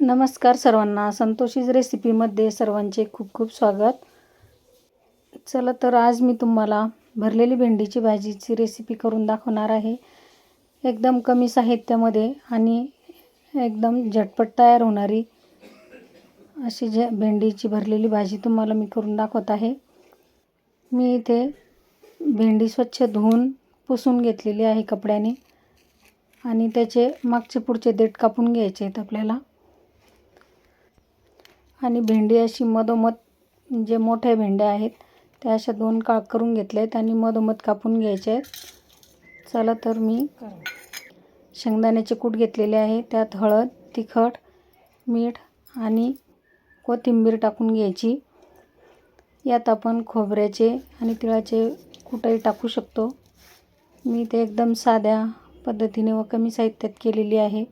नमस्कार सर्वांना. संतोषीज रेसिपीमध्ये सर्वांचे खूप खूप स्वागत. चला तर आज मी तुम्हाला भरलेली भेंडीची भाजीची रेसिपी करून दाखवणार आहे. एकदम कमी साहित्यामध्ये आणि एकदम झटपट तयार होणारी अशी जे भेंडीची भरलेली भाजी तुम्हाला मी करून दाखवत आहे. मी इथे भेंडी स्वच्छ धुवून पुसून घेतलेली आहे कपड्याने आणि त्याचे मागचे पुढचे देठ कापून घ्यायचे आहेत आपल्याला. आणि भेंडी अशी मधोमध जे मोठ्या भेंड्या आहेत त्या अशा दोन काळ करून घेतल्या आहेत आणि मधोमध कापून घ्यायचे आहेत. चला तर मी शेंगदाण्याचे कूट घेतलेले आहे. त्यात हळद तिखट मीठ आणि कोथिंबीर टाकून घ्यायची. यात आपण खोबऱ्याचे आणि तिळाचे कुटही टाकू शकतो. मी ते एकदम साध्या पद्धतीने व कमी साहित्यात केलेली आहे.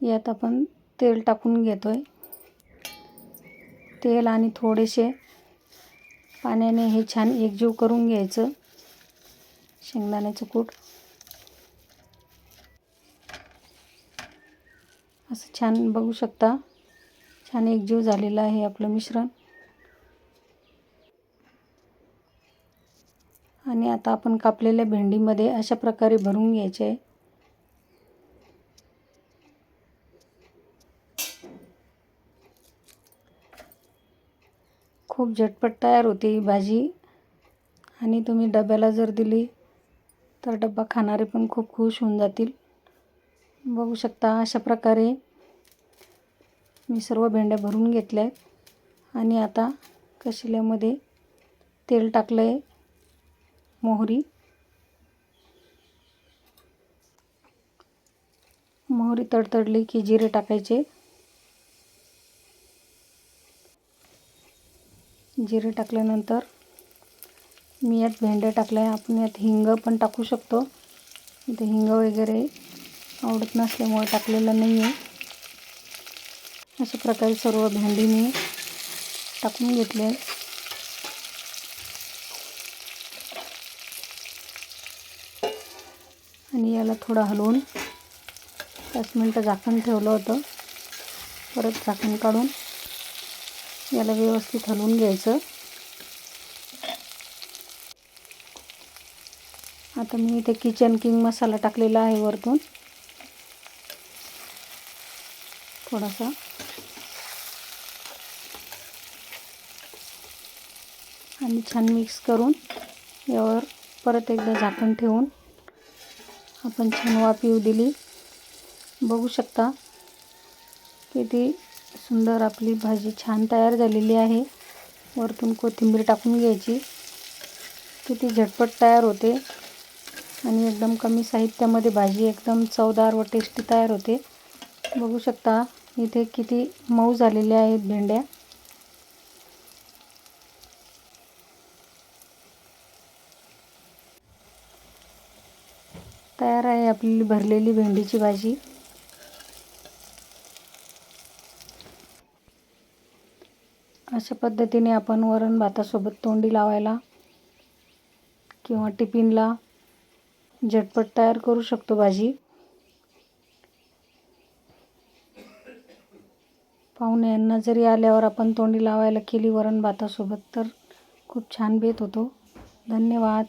यात आपण तेल टाकून घेतो आहे तेल आणि थोडेसे पाण्याने हे छान एकजीव करून घ्यायचं. शेंगदाण्याचं कूट. असं छान बघू शकता. छान एकजीव झालेलं आहे आपलं मिश्रण. आणि आता आपण कापलेल्या भेंडीमध्ये अशा प्रकारे भरून घ्यायचे. आहे खूप झटपट तयार होते ही भाजी. आणि तुम्ही डब्याला जर दिली तर डब्बा खाणारे पण खूप खुश होऊन जातील. बघू शकता अशा प्रकारे मी सर्व भेंड्या भरून घेतल्या आहेत. आणि आता कशिल्यामध्ये तेल टाकलं आहे मोहरी. मोहरी तडतडली की जिरे टाकायचे. जिरे टाकल्यानंतर मी यात भेंड्या टाकल्या. आहे आपण यात हिंग पण टाकू शकतो. इथे हिंग वगैरे आवडत नसल्यामुळे टाकलेलं नाही आहे अशा प्रकारे सर्व भेंडी मी टाकून घेतले. आहे आणि याला थोडं हलवून पाच मिनटं झाकण ठेवलं होतं. परत झाकण काढून याला व्यवस्थित हलवून घ्यायचं. आता मी इथे किचन किंग मसाला टाकलेला आहे वरतून. थोडासा. आणि छान मिक्स करून यावर परत एकदा झाकण ठेवून आपण छान वाफ येऊ दिली. बघू शकता किती सुंदर आपली भाजी छान तयार झालेली आहे. वरतून कोथिंबीर टाकून घ्यायची. किती झटपट तयार होते. आणि एकदम कमी साहित्यामध्ये भाजी एकदम चवदार व टेस्टी तयार होते. बघू शकता इथे किती मऊ झालेल्या आहेत भेंड्या. तयार आहे आपली भरलेली भेंडीची भाजी. अशा पद्धतीने आपण वरण भातासोबत तोंडी लावायला किंवा टिफिनला झटपट तयार करू शकतो भाजी. पाहुण्यांना जरी आल्यावर आपण तोंडी लावायला केली वरण भातासोबत तर खूप छान बेत होतो. धन्यवाद.